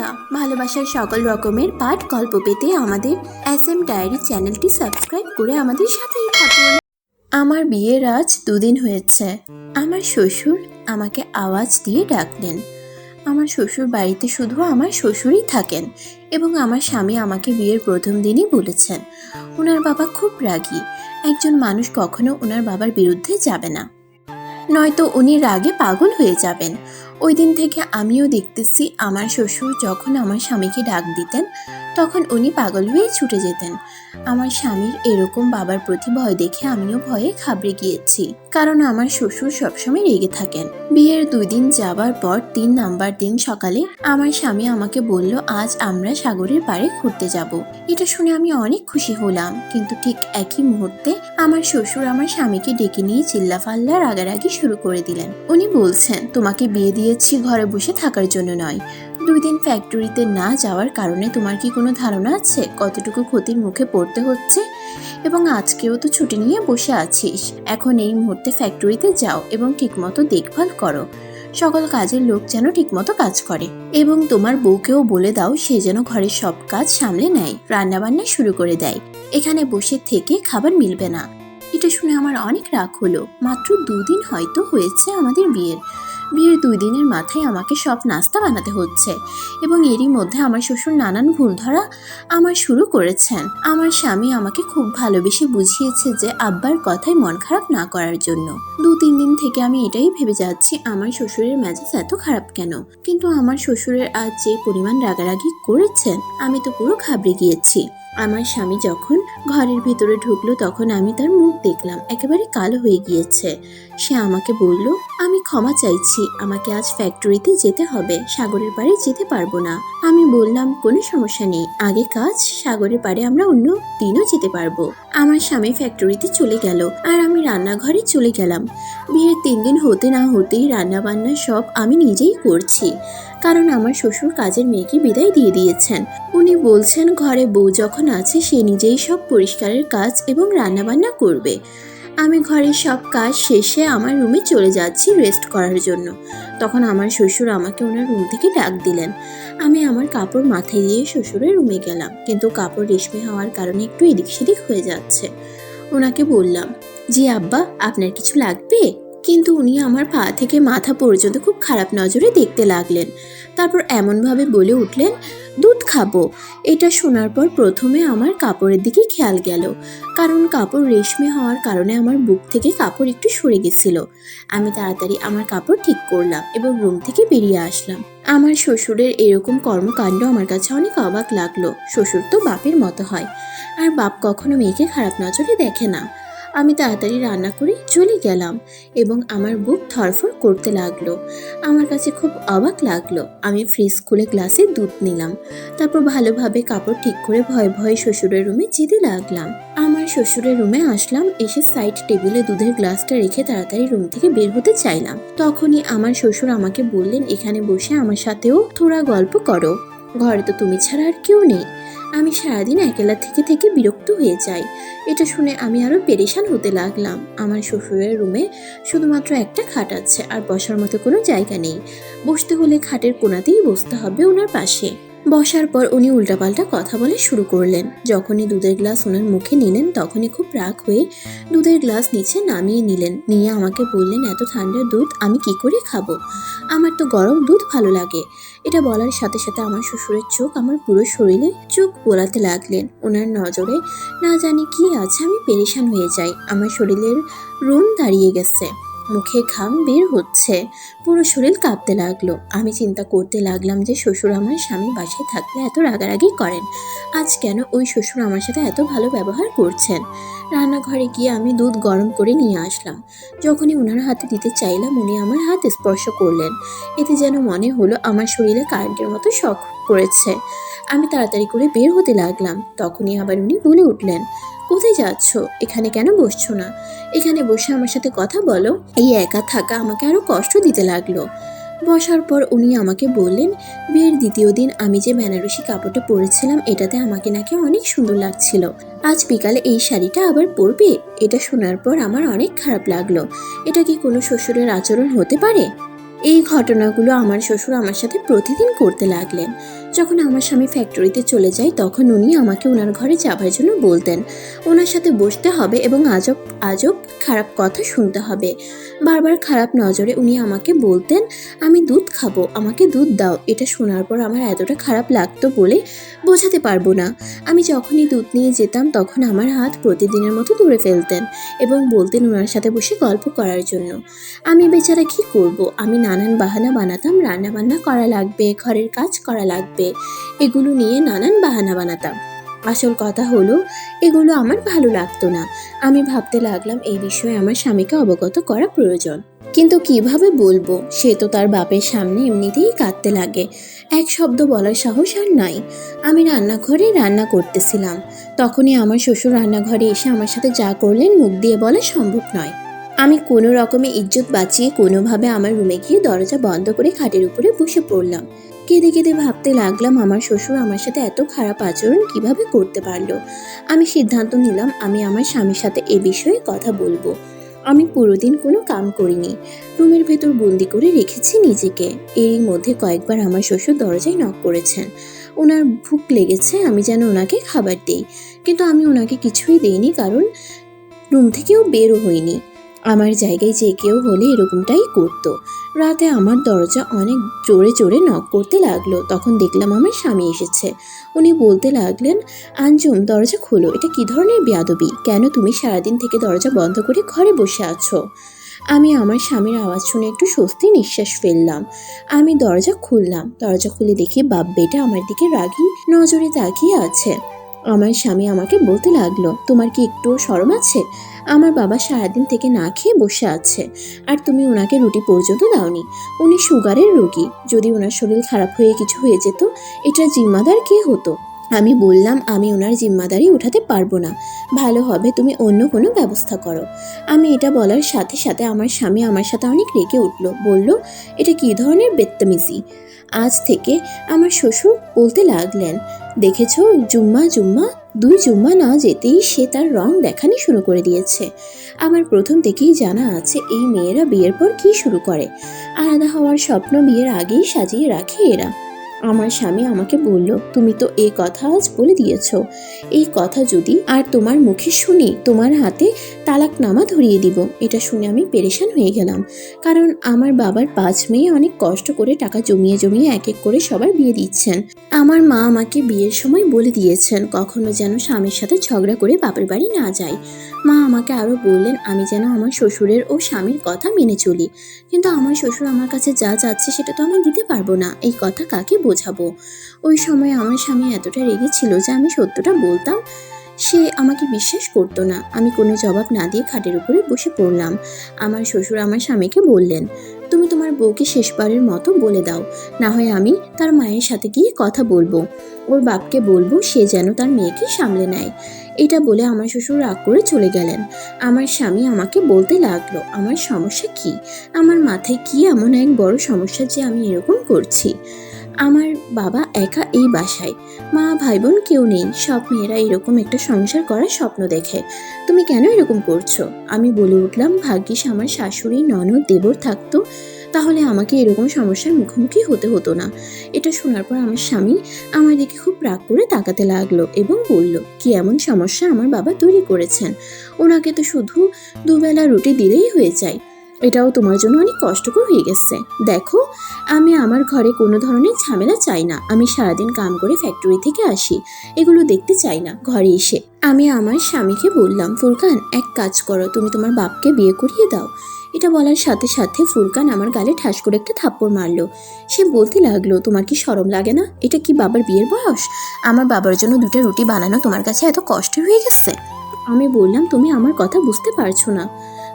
বন্ধুরা, ভালোবাসার সকল রকমের পাঠ, গল্প পেতে আমাদের এস এম ডায়েরি চ্যানেলটি সাবস্ক্রাইব করে আমাদের সাথেই থাকুন। আমার বিয়ের আজ দুদিন হয়েছে। আমার শ্বশুর আমাকে আওয়াজ দিয়ে ডাকলেন। আমার শ্বশুর বাড়িতে শুধু আমার শ্বশুরই থাকেন এবং আমার স্বামী আমাকে বিয়ের প্রথম দিনই বলেছেন। ওনার বাবা খুব রাগী। একজন মানুষ কখনো ওনার বাবার বিরুদ্ধে যাবে না। নয়তো উনি রাগে পাগল হয়ে যাবেন। ওই দিন থেকে আমিও দেখতেছি আমার শ্বশুর যখন আমার স্বামীকে ডাক দিতেন, তখন উনি পাগল হয়ে ছুটে যেতেন। আমার স্বামীর এরকম বাবার প্রতি ভয় দেখে আমিও ভয়ে খাবড়ে গিয়েছি, কারণ আমার শ্বশুর সবসময় রেগে থাকেন। বিয়ের দুই দিন যাবার পর তিন নাম্বার দিন সকালে আমার স্বামী আমাকে বলল, আজ আমরা সাগরের পাড়ে ঘুরতে যাব। এটা শুনে আমি অনেক খুশি হলাম, কিন্তু ঠিক একই মুহূর্তে আমার শ্বশুর আমার স্বামীকে ডেকে নিয়ে চিল্লাফাল্লা রাগারাগি শুরু করে দিলেন। উনি বলছেন, তোমাকে বিয়ে দিয়েছি ঘরে বসে থাকার জন্য নয়। দুই দিন ফ্যাক্টরিতে না যাওয়ার কারণে তোমার কি কোনো ধারণা আছে? কতটুকু ক্ষতির মুখে পড়তে হচ্ছে? এবং আজকেও তো ছুটি নিয়ে বসে আছিস। এখন এই মুহূর্তে ফ্যাক্টরিতে যাও এবং ঠিকমতো দেখভাল করো। সকল কাজের লোক যেন ঠিকমতো কাজ করে। এবং তোমার বউকেও বলে দাও সে যেন ঘরের সব কাজ সামলে নেয়, রান্নাবান্না শুরু করে দেয়। এখানে বসে থেকে খাবার মিলবে না। এটা শুনে আমার অনেক রাগ হলো। মাত্র দুদিন হয়তো হয়েছে আমাদের বিয়ের। বিয়ের দুই দিনের মাথায় আমাকে সব নাস্তা বানাতে হচ্ছে এবং এরই মধ্যে আমার শ্বশুর নানান ভুল ধরা আমার শুরু করেছেন। আমার স্বামী আমাকে খুব ভালোবেসে বুঝিয়েছে যে আব্বার কথায় মন খারাপ না করার জন্য। দু, তিন দিন থেকে আমি এটাই ভেবে যাচ্ছি, আমার শ্বশুরের মেজাজ এত খারাপ কেন? কিন্তু আমার শ্বশুরের আজ যে পরিমাণ রাগারাগি করেছেন, আমি তো পুরো ঘাবড়ে গিয়েছি। আমার স্বামী যখন ঘরের ভিতরে ঢুকলো, তখন আমি তার মুখ দেখলাম। একেবারে কালো হয়ে গিয়েছে। সে আমাকে বলল, আমি ক্ষমা চাইছি। আমাকে আজ ফ্যাক্টরিতে যেতে হবে। সাগরের পাড়ে যেতে পারব না। আমি বললাম, কোনো সমস্যা নেই। আগে কাজ, সাগরের পাড়ে আমরা অন্য দিনও যেতে পারব। আমার স্বামী ফ্যাক্টরিতে চলে গেল আর আমি রান্নাঘরে চলে গেলাম। বিয়ের তিন দিন হতে না হতেই রান্না বান্না সব আমি নিজেই করছি। কারণ আমার শ্বশুর কাজের মেয়েকে বিদায় দিয়ে দিয়েছেন। উনি বলছেন, ঘরে বউ যখন আছে, সে নিজেই সব পরিষ্কারের কাজ এবং রান্নাবান্না করবে। আমি ঘরের সব কাজ শেষে আমার রুমে চলে যাচ্ছি রেস্ট করার জন্য। তখন আমার শ্বশুর আমাকে ওনার রুম থেকে ডাক দিলেন। আমি আমার কাপড় মাথায় দিয়ে শ্বশুরের রুমে গেলাম, কিন্তু কাপড় রেশমি হওয়ার কারণে একটু এদিক সেদিক হয়ে যাচ্ছে। ওনাকে বললাম, জি আব্বা, আপনার কিছু লাগবে? কিন্তু উনি আমার পা থেকে মাথা পর্যন্ত খুব খারাপ নজরে দেখতে লাগলেন। তারপর এমনভাবে বলে উঠলেন, দুধ খাব। এটা শোনার পর প্রথমে আমার কাপড়ের দিকে খেয়াল গেল। কারণ কাপড় রেশমি হওয়ার কারণে আমার বুক থেকে কাপড় একটু সরে গেছিল। আমি তাড়াতাড়ি আমার কাপড় ঠিক করলাম এবং রুম থেকে বেরিয়ে আসলাম। আমার শ্বশুরের এরকম কর্মকাণ্ড আমার কাছে অনেক অবাক লাগল। শ্বশুর তো বাপের মতো হয়। আর বাপ কখনো মেয়েকে খারাপ নজরে দেখে না। আমি তাড়াতাড়ি রান্না করে চলে গেলাম এবং আমার বুক ধরফর করতে লাগল। আমার কাছে খুব অবাক লাগল। আমি ফ্রিজ খুলে গ্লাসে দুধ নিলাম। তারপর ভালোভাবে কাপড় ঠিক করে ভয়ে ভয়ে শ্বশুরের রুমে যেতে লাগলাম। আমার শ্বশুরের রুমে আসলাম, এসে সাইড টেবিলে দুধের গ্লাসটা রেখে তাড়াতাড়ি রুম থেকে বের হতে চাইলাম। তখনই আমার শ্বশুর আমাকে বললেন, এখানে বসে আমার সাথেও থোড়া গল্প করো। ঘরে তো তুমি ছাড়া আর কেউ নেই। আমি সারাদিন একেলা থেকে থেকে বিরক্ত হয়ে যাই। এটা শুনে আমি আরও পেরেশান হতে লাগলাম। আমার শ্বশুরের রুমে শুধুমাত্র একটা খাট আছে আর বসার মতো কোনো জায়গা নেই। বসতে হলে খাটের কোনাতেই বসতে হবে ওনার পাশে। বসার পর উনি উল্টাপাল্টা কথা বলে শুরু করলেন। যখনই দুধের গ্লাস ওনার মুখে নিলেন, তখনই খুব রাগ হয়ে দুধের গ্লাস নিচে নামিয়ে নিলেন। নিয়ে আমাকে বললেন, এত ঠান্ডা দুধ, আমি কি করে খাব? আমার তো গরম দুধ ভালো লাগে। এটা বলার সাথে সাথে আমার শ্বশুরের চোখ, আমার পুরো শরীরে চোখ বোলাতে লাগলেন। ওনার নজরে না জানি কি আছে, আমি পেরেশান হয়ে যাই। আমার শরীরের রুম দাঁড়িয়ে গেছে। মুখে ঘাম বের হচ্ছে। পুরো শরীর কাঁপতে লাগল। আমি চিন্তা করতে লাগলাম যে শ্বশুর আমার স্বামী বাসায় থাকলে এত রাগারাগি করেন। আজ কেন ওই শ্বশুর আমার সাথে এত ভালো ব্যবহার করছেন? রান্নাঘরে গিয়ে আমি দুধ গরম করে নিয়ে আসলাম। যখনই ওনার হাতে দিতে চাইলাম, উনি আমার হাত স্পর্শ করলেন। এতে যেন মনে হলো আমার শরীরে কারেন্টের মতো শখ করেছে। আমি তাড়াতাড়ি করে বের হতে লাগলাম। তখনই আবার উনি বলে উঠলেন, কোথায় যাচ্ছ? এখানে কেন বসছো না? এখানে বসে আমার সাথে কথা বলো। এই একা থাকা আমাকে আরও কষ্ট দিতে লাগল। বসার পর উনি আমাকে বললেন, বিয়ের দ্বিতীয় দিন আমি যে বেনারসি কাপড়টা পরেছিলাম, এটাতে আমাকে নাকি অনেক সুন্দর লাগছিল। আজ বিকালে এই শাড়িটা আবার পরবে? এটা শোনার পর আমার অনেক খারাপ লাগল। এটা কি কোনো শ্বশুরের আচরণ হতে পারে? এই ঘটনাগুলো আমার শ্বশুর আমার সাথে প্রতিদিন করতে লাগলেন। যখন আমার স্বামী ফ্যাক্টরিতে চলে যায়, তখন উনি আমাকে ওনার ঘরে যাবার জন্য বলতেন ওনার সাথে বসতে হবে এবং আজব আজব খারাপ কথা শুনতে হবে। বারবার খারাপ নজরে উনি আমাকে বলতেন, আমি দুধ খাব, আমাকে দুধ দাও, এটা শোনার পর আমার এতটা খারাপ লাগতো বলে বোঝাতে পারব না। আমি যখনই দুধ নিয়ে যেতাম, তখন আমার হাত প্রতিদিনের মতো ধরে ফেলতেন এবং বলতেন ওনার সাথে বসে গল্প করার জন্য। আমি বেচারা কি করব? আমি নানান বাহানা বানাতাম রান্না বান্না করা লাগবে, ঘরের কাজ করা লাগবে এগুলো নিয়ে নানান বাহানা বানাতাম। আসল কথা হলো, এগুলো আমার ভালো লাগতো না। আমি ভাবতে লাগলাম এই বিষয়ে আমার স্বামীকে অবগত করা প্রয়োজন। কিন্তু কীভাবে বলব? সে তো তার বাপের সামনে এমনিতেই কাঁদতে লাগে। এক শব্দ বলার সাহস আর নাই। আমি রান্নাঘরে রান্না করতেছিলাম। তখনই আমার শ্বশুর রান্নাঘরে এসে আমার সাথে যা করলেন মুখ দিয়ে বলা সম্ভব নয়। আমি কোনো রকমে ইজ্জত বাঁচিয়ে কোনোভাবে আমার রুমে গিয়ে দরজা বন্ধ করে খাটের উপরে বসে পড়লাম। কেঁদে কেঁদে ভাবতে লাগলাম, আমার শ্বশুর আমার সাথে এত খারাপ আচরণ কীভাবে করতে পারল? আমি সিদ্ধান্ত নিলাম, আমি আমার স্বামীর সাথে এ বিষয়ে কথা বলব। আমি পুরো দিন কোনো কাম করিনি। রুমের ভেতর বন্দি করে রেখেছি নিজেকে। এরই মধ্যে কয়েকবার আমার শ্বশুর দরজায় নক করেছেন। ওনার ভুক লেগেছে, আমি যেন ওনাকে খাবার দিই। কিন্তু আমি ওনাকে কিছুই দেইনি, কারণ রুম থেকেও বেরও হইনি আমার জায়গায় যে কেউ হলে এরকমটাই করতো। রাতে আমার দরজা অনেক জোরে জোরে নক করতে লাগল। তখন দেখলাম আমার স্বামী এসেছে। উনি বলতে লাগলেন, আঞ্জুম, দরজা খোলো। এটা কি ধরনের বেয়াদবি? কেন তুমি সারাদিন থেকে দরজা বন্ধ করে ঘরে বসে আছো? আমি আমার স্বামীর আওয়াজ শুনে একটু স্বস্তি নিঃশ্বাস ফেললাম। আমি দরজা খুললাম। দরজা খুলে দেখি বাপ বেটা আমার দিকে রাগি নজরে তাকিয়ে আছে। আমার স্বামী আমাকে বলতে লাগল, তোমার কি একটু শরম আছে? আমার বাবা সারাদিন থেকে না খেয়ে বসে আছে। আর তুমি ওনাকে রুটি পর্যন্ত দাওনি। উনি সুগারের রোগী। যদি ওনার শরীর খারাপ হয়ে কিছু হয়ে যেত, এটা জিম্মাদার কে হতো? আমি বললাম, আমি ওনার জিম্মাদারি উঠাতে পারব না। ভালো হবে তুমি অন্য কোনো ব্যবস্থা করো। আমি এটা বলার সাথে সাথে আমার স্বামী আমার সাথে অনেক রেগে উঠল। বলল, এটা কী ধরনের বেত্তামিজি? আজ থেকে আমার শ্বশুর বলতে লাগলেন, দেখেছ, জুম্মা জুম্মা, দুই জুম্মা না যেতেই সে তার রং দেখানি শুরু করে দিয়েছে। আমার প্রথম থেকেই জানা আছে এই মেয়েরা বিয়ের পর কি শুরু করে। আলাদা হওয়ার স্বপ্ন বিয়ের আগেই সাজিয়ে রাখে এরা। আমার স্বামী আমাকে বলল, তুমি তো এই কথা আজ বলে দিয়েছ। এই কথা যদি আর তোমার মুখে শুনি, তোমার হাতে তালাকনামা ধরিয়ে দিব। এটা শুনে আমি পেরেশান হয়ে গেলাম। কারণ আমার বাবার পাঁচ মেয়ে অনেক কষ্ট করে টাকা জমিয়ে জমিয়ে এক এক করে সবার বিয়ে দিচ্ছেন। আমার মা আমাকে বিয়ের সময় বলে দিয়েছেন, কখনো যেন স্বামীর সাথে ঝগড়া করে বাপের বাড়ি না যায়। মা আমাকে আরও বললেন, আমি যেন আমার শ্বশুরের ও স্বামীর কথা মেনে চলি। কিন্তু আমার শ্বশুর আমার কাছে যা যাচ্ছে সেটা তো আমি দিতে পারব না। এই কথা কাকে বোঝাবো? ওই সময় আমার স্বামী এতটা রেগেছিল যে আমি সত্যটা বলতাম। সে আমাকে বিশ্বাস করতো না। আমি কোনো জবাব না দিয়ে খাটের উপরে বসে পড়লাম। আমার শ্বশুর আমার স্বামীকে বললেন, তুমি তোমার বউকে শেষবারের মতো বলে দাও। না হয় আমি তার মায়ের সাথে গিয়ে কথা বলব। ওর বাপকে বলব সে যেন তার মেয়েকে সামলে নেয়। এটা বলে আমার শ্বশুর রাগ করে চলে গেলেন। আমার স্বামী আমাকে বলতে লাগল, আমার সমস্যা কি? আমার মাথায় কি এমন এক বড় সমস্যা যে আমি এরকম করছি? আমার বাবা একা এই বাসায়। মা ভাই বোন কেউ নেই। সব মেয়েরা এরকম একটা সংসার করার স্বপ্ন দেখে। তুমি কেন এরকম করছ? আমি বলে উঠলাম, ভাগ্যিস আমার শাশুড়ি, ননদ, দেবর থাকতো। তাহলে আমাকে এরকম সমস্যার মুখোমুখি হতে হতো না। এটা শোনার পর আমার স্বামী আমার দিকে খুব রাগ করে তাকাতে লাগল এবং বলল, কি এমন সমস্যা আমার বাবা তৈরি করেছেন? ওনাকে তো শুধু দুবেলা রুটি দিলেই হয়ে যায়। এটাও তোমার জন্য অনেক কষ্টকর হয়ে গেছে। দেখো, আমি আমার ঘরে কোনো ধরনের ঝামেলা চাই না। আমি সারাদিন কাম করে ফ্যাক্টরি থেকে আসি, এগুলো দেখতে চাই না, ঘরে এসে। আমি আমার স্বামীকে বললাম, ফুরকান, এক কাজ করো, তুমি তোমার বাপকে বিয়ে করিয়ে দাও। এটা বলার সাথে সাথে ফুরকান আমার গালে ঠাস করে একটা থাপ্পড় মারলো। সে বলতে লাগল, তোমার কি শরম লাগে না? এটা কি বাবার বিয়ের বয়স? আমার বাবার জন্য দুটো রুটি বানানো তোমার কাছে এত কষ্ট হয়ে গেছে? আমি বললাম, তুমি আমার কথা বুঝতে পারছ না।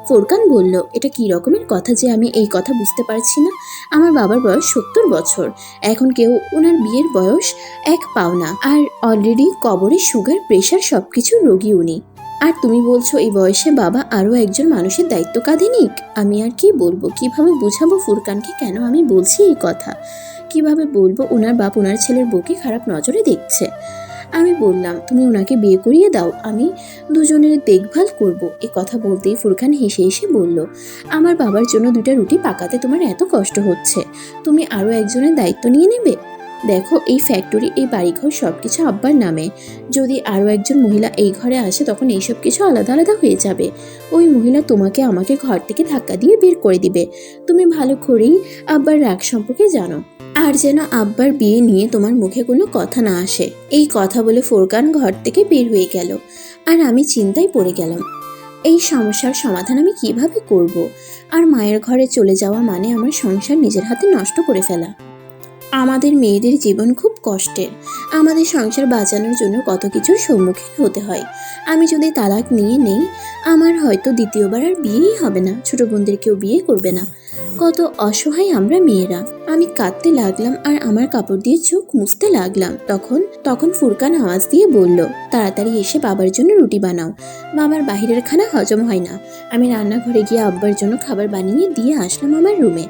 ফোরকান বলল, এটা কি রকমের কথা যে আমি এই কথা বুঝতে পারছি না? আমার বাবার বয়স সত্তর বছর। এখন কেউ ওনার বিয়ের বয়স এক পাওনা আর অলরেডি কবরে সুগার প্রেশার সব কিছু রোগী উনি। আর তুমি বলছো এই বয়সে বাবা আরও একজন মানুষের দায়িত্ব কাঁধে নিক? আমি আর কি বলব? কীভাবে বুঝাবো ফুরকানকে কেন আমি বলছি এই কথা? কীভাবে বলব ওনার বাপ ওনার ছেলের বউকে খারাপ নজরে দেখছে? আমি বললাম, তুমি ওনাকে বিয়ে করিয়ে দাও, আমি দুজনের দেখভাল করব। এ কথা বলতেই ফুরকান হেসে হেসে বলল, আমার বাবার জন্য দুটা রুটি পাকাতে তোমার এত কষ্ট হচ্ছে। তুমি আরও একজনের দায়িত্ব নিয়ে নেবে? দেখো, এই ফ্যাক্টরি এই বাড়িঘর সব কিছু আব্বার নামে। যদি আরও একজন মহিলা এই ঘরে আসে, তখন এইসব কিছু আলাদা আলাদা হয়ে যাবে। ওই মহিলা তোমাকে আমাকে ঘর থেকে ধাক্কা দিয়ে বের করে দিবে। তুমি ভালো করেই আব্বার রাগ সম্পর্কে জানো। আর যেন আব্বার বিয়ে নিয়ে তোমার মুখে কোনো কথা না আসে। এই কথা বলে ফোরকান ঘর থেকে বের হয়ে গেল। আর আমি চিন্তায় পড়ে গেলাম, এই সমস্যার সমাধান আমি কীভাবে করব? আর মায়ের ঘরে চলে যাওয়া মানে আমার সংসার নিজের হাতে নষ্ট করে ফেলা। আমাদের মেয়েদের জীবন খুব কষ্টের। আমাদের সংসার বাঁচানোর জন্য কত কিছুর সম্মুখীন হতে হয়। আমি যদি তালাক নিয়ে নেই, আমার হয়তো দ্বিতীয়বার আর বিয়েই হবে না। ছোট বোনদের কেউ বিয়ে করবে না। কত অসহায় আমরা মেয়েরা। আমি কাঁদতে লাগলাম আর আমার কাপড় দিয়ে চোখ মুছতে লাগলাম। তখন তখন ফুরকান আওয়াজ দিয়ে বলল, তাড়াতাড়ি এসে বাবার জন্য রুটি বানাও। বাবার বাহিরের খানা হজম হয় না। আমি রান্নাঘরে গিয়ে আব্বার জন্য খাবার বানিয়ে দিয়ে আসলাম আমার রুমে।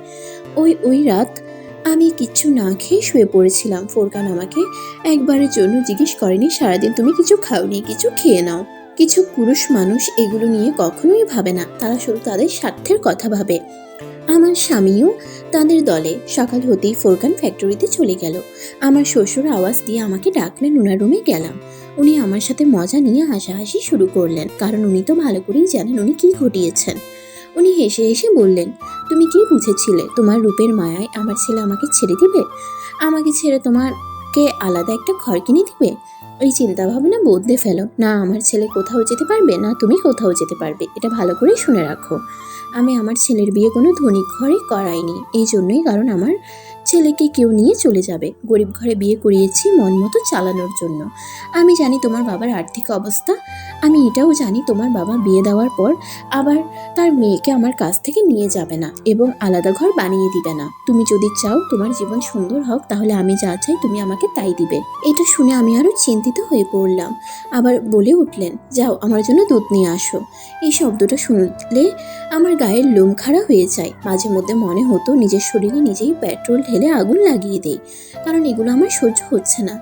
ওই ওই রাত আমি কিচ্ছু না খেয়ে শুয়ে পড়েছিলাম। ফোরকান আমাকে একবারের জন্য জিজ্ঞেস করেনি, সারাদিন তুমি কিছু খাওনি, কিছু খেয়ে নাও। কিছু পুরুষ মানুষ এগুলো নিয়ে কখনোই ভাবে না। তারা শুধু তাদের স্বার্থের কথা ভাবে। আমার স্বামীও তাদের দলে সকাল হতেই ফোরকান ফ্যাক্টরিতে চলে গেল। আমার শ্বশুর আওয়াজ দিয়ে আমাকে ডাকলেন, ওনার রুমে গেলাম। উনি আমার সাথে মজা নিয়ে হাসাহাসি শুরু করলেন, কারণ উনি তো ভালো করেই জানেন উনি কি ঘটিয়েছেন। উনি হেসে হেসে বললেন, তুমি কি বুঝেছিলে? তোমার রূপের মায়ায় আমার ছেলে আমাকে ছেড়ে দিবে? আমাকে ছেড়ে তোমারকে আলাদা একটা ঘর কিনে দিবে? ওই চিন্তা ভাবনা বদলে ফেলো। না, আমার ছেলে কোথাও যেতে পারবে, না তুমি কোথাও যেতে পারবে। এটা ভালো করে শুনে রাখো। আমি আমার ছেলের বিয়ে কোনো ধনী ঘরে করাইনি। এই জন্যই কারণ আমার ছেলেকে কেউ নিয়ে চলে যাবে। গরিব ঘরে বিয়ে করিয়েছি মন মতো চালানোর জন্য। আমি জানি তোমার বাবার আর্থিক অবস্থা। আমি এটাও জানি তোমার বাবা বিয়ে দেওয়ার পর আবার তার মেয়েকে আমার কাছ থেকে নিয়ে যাবে না এবং আলাদা ঘর বানিয়ে দিবে না। তুমি যদি চাও তোমার জীবন সুন্দর হোক, তাহলে আমি যা চাই তুমি আমাকে তাই দিবে। এটা শুনে আমি আরও চিন্তিত হয়ে পড়লাম। আবার বলে উঠলেন, যাও, আমার জন্য দুধ নিয়ে আসো। এই শব্দটা শুনলে আমার গায়ের লোম খাড়া হয়ে যায়। মাঝে মধ্যে মনে হতো নিজের শরীরে নিজেই পেট্রোল ঢেলে আগুন লাগিয়ে দেই, কারণ এগুলো আমার সহ্য হচ্ছে না।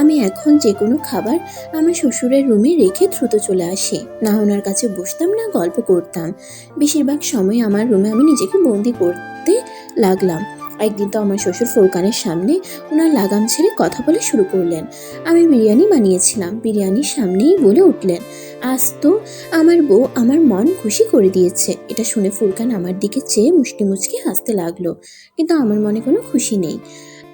আমি এখন যে কোনো খাবার আমার শ্বশুরের রুমে রেখে দ্রুত চলে আসি। না ওনার কাছে বসতাম, না গল্প করতাম। বেশিরভাগ সময় আমার রুমে আমি নিজেকে বন্দি করতে লাগলাম। একদিন তো আমার শ্বশুর ফোরকানের সামনে ওনার লাগাম ছেড়ে কথা বলে শুরু করলেন। আমি বিরিয়ানি বানিয়েছিলাম, বিরিয়ানির সামনেই বলে উঠলেন, আজ তো আমার বউ আমার মন খুশি করে দিয়েছে। এটা শুনে ফুরকান আমার দিকে চেয়ে মুষ্টি মুচকি হাসতে লাগল, কিন্তু আমার মনে কোনো খুশি নেই।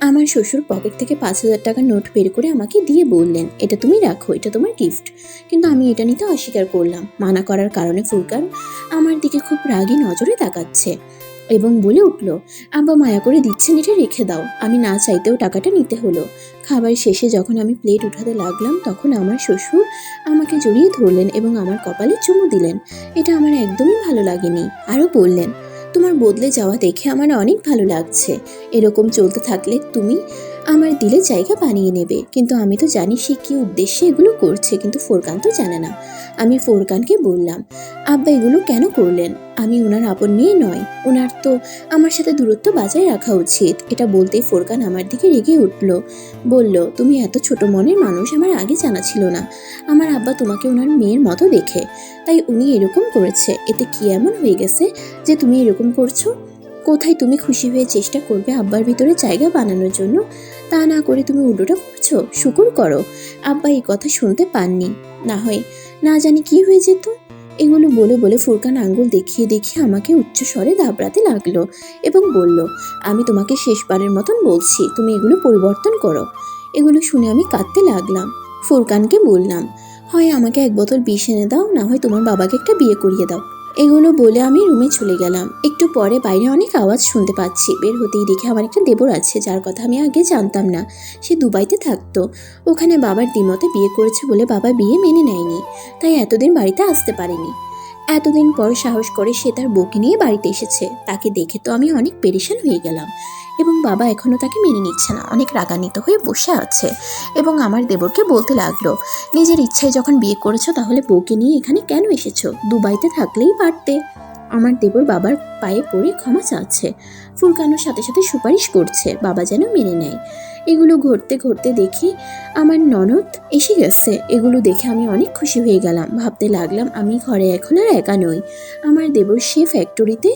আমার শ্বশুর পকেট থেকে পাঁচ হাজার টাকার নোট বের করে আমাকে দিয়ে বললেন, এটা তুমি রাখো, এটা তোমার গিফট। কিন্তু আমি এটা নিতে অস্বীকার করলাম। মানা করার কারণে ফুরকান আমার দিকে খুব রাগী নজরে তাকাচ্ছে। এবং বলে উঠল, আব্বা মায়া করে দিচ্ছেন, এটা রেখে দাও। আমি না চাইতেও টাকাটা নিতে হলো। খাবার শেষে যখন আমি প্লেট উঠাতে লাগলাম, তখন আমার শ্বশুর আমাকে জড়িয়ে ধরলেন এবং আমার কপালে চুমু দিলেন। এটা আমার একদমই ভালো লাগেনি। আরও বললেন, তোমার বদলে যাওয়া দেখে আমার অনেক ভালো লাগছে। এরকম চলতে থাকলে তুমি আমার দিলে জায়গা বানিয়ে নেবে। কিন্তু আমি তো জানি সে কী উদ্দেশ্যে এগুলো করছে, কিন্তু ফোরকান তো জানে না। আমি ফোরকানকে বললাম, আব্বা, এগুলো কেন করলেন? আমি ওনার আপন মেয়ে নয়। ওনার তো আমার সাথে দূরত্ব বজায় রাখা উচিত। এটা বলতেই ফোরকান আমার দিকে রেগে উঠল। বলল, তুমি এত ছোট মনের মানুষ, আমার আগে জানা ছিল না। আমার আব্বা তোমাকে ওনার মেয়ের মতো দেখে। তাই উনি এরকম করেছে। এতে কি এমন হয়ে গেছে যে তুমি এরকম করছ? কোথায় তুমি খুশি হয়ে চেষ্টা করবে আব্বার ভিতরে জায়গা বানানোর জন্য? তা না করে তুমি উল্টোটা করছ? শুকুর করো। আব্বা এই কথা শুনতে পাননি। না হয়, না জানি কি হয়ে যেত। এগুলো বলে বলে ফুরকান আঙ্গুল দেখিয়ে দেখিয়ে আমাকে উচ্চ স্বরে দাবড়াতে লাগল এবং বলল, আমি তোমাকে শেষবারের মতন বলছি, তুমি এগুলো পরিবর্তন করো। এগুলো শুনে আমি কাঁদতে লাগলাম। ফুরকানকে বললাম, হয় আমাকে এক বোতল বিষ এনে দাও, না হয় তোমার বাবাকে একটা বিয়ে করিয়ে দাও। এগুলো বলে আমি রুমে চলে গেলাম। একটু পরে বাইরে অনেক আওয়াজ শুনতে পাচ্ছি। বের হতেই দেখে আমার একটা দেবর আছে, যার কথা আমি আগে জানতাম না। সে দুবাইতে থাকতো। ওখানে বাবার দিমতে বিয়ে করেছে বলে বাবা বিয়ে মেনে নেয়নি। তাই এতদিন বাড়িতে আসতে পারেনি। এতদিন পর সাহস করে সে তার বউকে নিয়ে বাড়িতে এসেছে। তাকে দেখে তো আমি অনেক পেরেশান হয়ে গেলাম। এবং বাবা এখনও তাকে মেনে নিচ্ছে না। অনেক রাগান্বিত হয়ে বসে আছে এবং আমার দেবরকে বলতে লাগল, নিজের ইচ্ছায় যখন বিয়ে করেছ তাহলে বউকে নিয়ে এখানে কেন এসেছ? দুবাইতে থাকলেই পারতে। আমার দেবর বাবার পায়ে পড়ে ক্ষমা চাচ্ছে। ফুলকানোর সাথে সাথে সুপারিশ করছে, বাবা যেন মেনে নেয়। এগুলো ঘুরতে ঘুরতে দেখি আমার ননদ এসে গেছে। এগুলো দেখে আমি অনেক খুশি হয়ে গেলাম। ভাবতে লাগলাম আমি ঘরে এখন আর একা নই। আমার দেবর সে ফ্যাক্টরিতে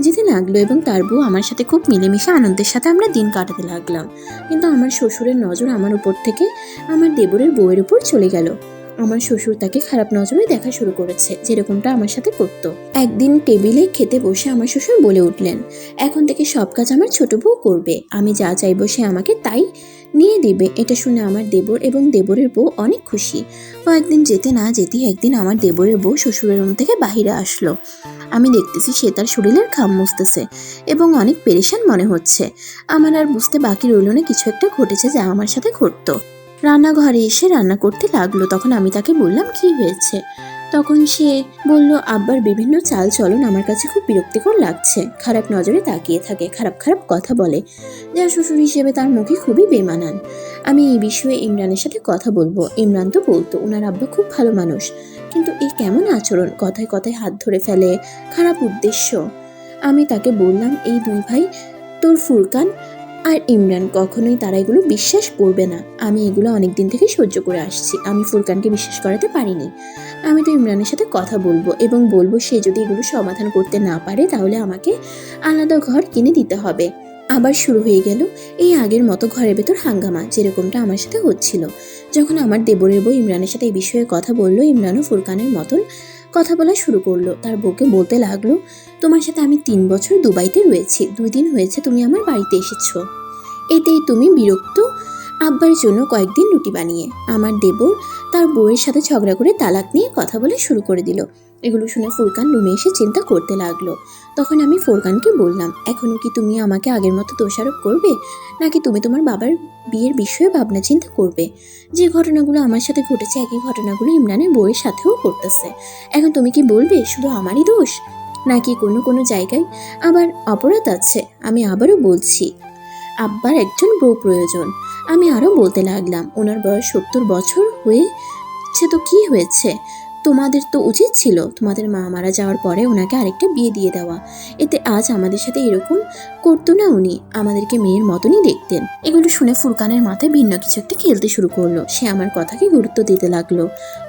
যেতে লাগল এবং তার বউ আমার সাথে খুব মিলেমিশে আনন্দের সাথে আমরা দিন কাটাতে লাগলাম। কিন্তু আমার শ্বশুরের নজর আমার উপর থেকে আমার দেবরের বউয়ের উপর চলে গেল। আমার শ্বশুর তাকে খারাপ নজরে দেখা শুরু করেছে, যেরকমটা আমার সাথে করতো। একদিন টেবিলে খেতে বসে আমার শ্বশুর বলে উঠলেন, এখন থেকে সব কাজ আমার ছোট বউ করবে, আমি যা চাইব সে আমাকে তাই নিয়ে দেবে। এটা শুনে আমার দেবর এবং দেবরের বউ অনেক খুশি। কয়েকদিন যেতে না যেতেই একদিন আমার দেবরের বউ শ্বশুরের রুম থেকে বাহিরে আসলো। আমি দেখতেছি সে তার শরীরের খাম মুছতেছে এবং অনেক পেরেশান মনে হচ্ছে। আমার আর বুঝতে বাকি রইল না, কিছু একটা ঘটেছে যা আমার সাথে ঘটতো। রান্নাঘরে এসে রান্না করতে লাগল। তখন আমি তাকে বললাম, কি হয়েছে? তখন সে বলল, আব্বার বিভিন্ন চাল চলন আমার কাছে খুব বিরক্তিকর লাগছে। খারাপ নজরে তাকিয়ে থাকে, খারাপ খারাপ কথা বলে। যা শ্বশুর হিসেবে তার মুখে খুবই বেমানান। আমি এই বিষয়ে ইমরানের সাথে কথা বলব। ইমরান তো বলতো, ওনার আব্বা খুব ভালো মানুষ। কিন্তু এই কেমন আচরণ? কথায় কথায় হাত ধরে ফেলে। খারাপ উদ্দেশ্য। আমি তাকে বললাম, এই দুই ভাই, তোর ফুরকান আর ইমরান, কখনোই তারা এগুলো বিশ্বাস করবে না। আমি এগুলো অনেক দিন থেকে সহ্য করে আসছি। আমি ফুরকানকে বিশ্বাস করাতে পারিনি। আমি তো ইমরানের সাথে কথা বলব এবং বলব সে যদি এগুলো সমাধান করতে না পারে, তাহলে আমাকে আলাদা ঘর কিনে দিতে হবে। আবার শুরু হয়ে গেল এই আগের মতো ঘরের ভেতর হাঙ্গামা, যেরকমটা আমার সাথে হচ্ছিল। যখন আমার দেবরের বউ ইমরানের সাথে এই বিষয়ে কথা বলল, ইমরানও ফুরকানের মতন কথা বলা শুরু করল। তার বউকে বলতে লাগল, তোমার সাথে আমি তিন বছর দুবাইতে রয়েছি। দুই দিন হয়েছে তুমি আমার বাড়িতে এসেছ। এতেই তুমি বিরক্ত আব্বার জন্য কয়েকদিন রুটি বানিয়ে। আমার দেবর তার বউয়ের সাথে ঝগড়া করে তালাক নিয়ে কথা বলে শুরু করে দিল। এগুলো শুনে ফুরকান রুমে এসে চিন্তা করতে লাগল। তখন আমি ফুরকানকে বললাম এখনও কি তুমি আমাকে আগের মতো দোষারোপ করবে? নাকি তুমি তোমার বাবার বিয়ের বিষয়ে ভাবনা চিন্তা করবে? যে ঘটনাগুলো আমার সাথে ঘটেছে, একই ঘটনাগুলো ইমরানের বইয়ের সাথেও করতেছে এখন তুমি কি বলবে, শুধু আমারই দোষ? নাকি কোনো কোনো জায়গায় আবার অপরাধ আছে? আমি আবারও বলছি, আব্বার একজন বউ প্রয়োজন। আমি আরও বলতে লাগলাম, ওনার বয়স সত্তর বছর হয়েছে তো কি হয়েছে? তোমাদের তো উচিত ছিল তোমাদের মা মারা যাওয়ার পরে ওনাকে আরেকটা বিয়ে দিয়ে দেওয়া। এতে আজ আমাদের সাথে এরকম করতো না উনি। আমাদেরকে মেয়ের মতনই দেখতেন। এগুলো শুনে ফুরকানের মাথায় ভিন্ন কিছু একটা খেলতে শুরু করল। সে আমার কথাকে গুরুত্ব দিতে লাগল।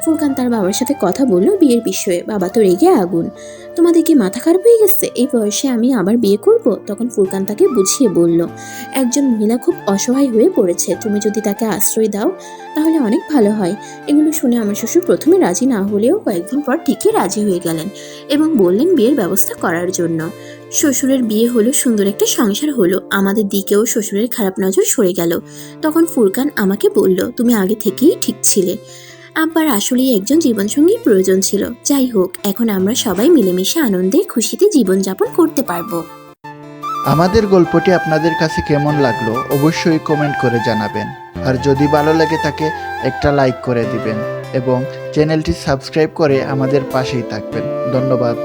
ফুরকান তার বাবার সাথে কথা বলল বিয়ের বিষয়ে। বাবা তো রেগে আগুন। তোমাদের কি মাথা খারাপ হয়ে গেছে? এই বয়সে আমি আবার বিয়ে করব? তখন ফুরকান তাকে বুঝিয়ে বলল, একজন মহিলা খুব অসহায় হয়ে পড়েছে। তুমি যদি তাকে আশ্রয় দাও, তাহলে অনেক ভালো হয়। এগুলো শুনে আমার শ্বশুর প্রথমে রাজি না হলেও কয়েকদিন পর ঠিকই রাজি হয়ে গেলেন এবং বললেন বিয়ের ব্যবস্থা করার জন্য। শ্বশুরের বিয়ে হলো, সুন্দর একটা সংসার হলো। আমাদের দিকেও শ্বশুরের খারাপ নজর সরে গেল। তখন ফুরকান আমাকে বলল, তুমি আগে থেকেই ঠিক ছিলে। আব্বার আসলেই একজন জীবনসঙ্গী প্রয়োজন ছিল। যাই হোক, এখন আমরা সবাই মিলেমিশে আনন্দে খুশিতে জীবনযাপন করতে পারব। আমাদের গল্পটি আপনাদের কাছে কেমন লাগল অবশ্যই কমেন্ট করে জানাবেন। আর যদি ভালো লাগে তাকে একটা লাইক করে দিবেন এবং চ্যানেলটি সাবস্ক্রাইব করে আমাদের পাশেই থাকবেন। ধন্যবাদ।